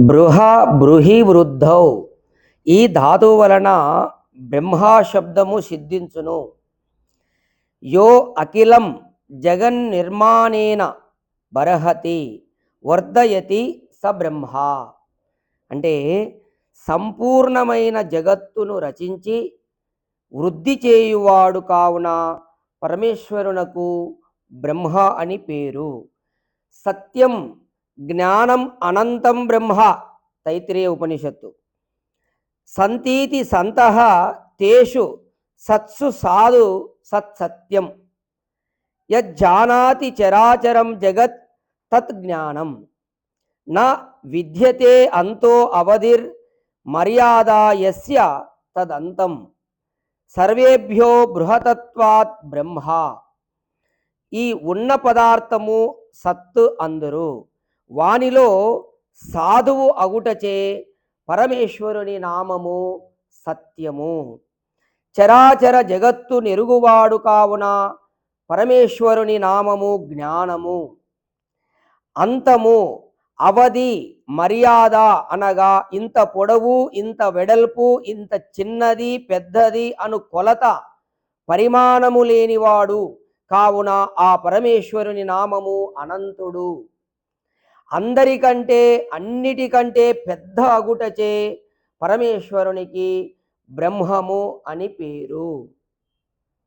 బృహ బృహి వృద్ధౌ. ఈ ధాతువు వలన బ్రహ్మా శబ్దము సిద్ధించును. యో అఖిలం జగన్ నిర్మాణేన బర్హతి వర్ధయతి స బ్రహ్మ. అంటే సంపూర్ణమైన జగత్తును రచించి వృద్ధి చేయువాడు కావున పరమేశ్వరునకు బ్రహ్మ అని పేరు. సత్యం జ్ఞానం అనంతం బ్రహ్మ తైత్రేయ ఉపనిషత్తు. సంతీతి సంత తేషు సత్సు సాధు సత్సత్యం యజ్జానాతి చరాచరం జగత్ తత్ జ్ఞానం. నా విద్యతే అంతో అవధిర్ మర్యాదా యస్య తదంతం. సర్వేభ్యో బృహతత్వాత్ బ్రహ్మ. ఈ ఉన్న పదార్థము సత్తు అందరు. వానిలో సాధువు అగుటచే పరమేశ్వరుని నామము సత్యము. చరాచర జగత్తు నెరుగువాడు కావున పరమేశ్వరుని నామము జ్ఞానము. అంతము అవధి మర్యాద అనగా ఇంత పొడవు ఇంత వెడల్పు ఇంత చిన్నది పెద్దది అను కొలత పరిమాణము లేనివాడు కావున ఆ పరమేశ్వరుని నామము అనంతుడు. అందరికంటే అన్నిటికంటే పెద్ద అగుటచే పరమేశ్వరునికి బ్రహ్మము అని పేరు.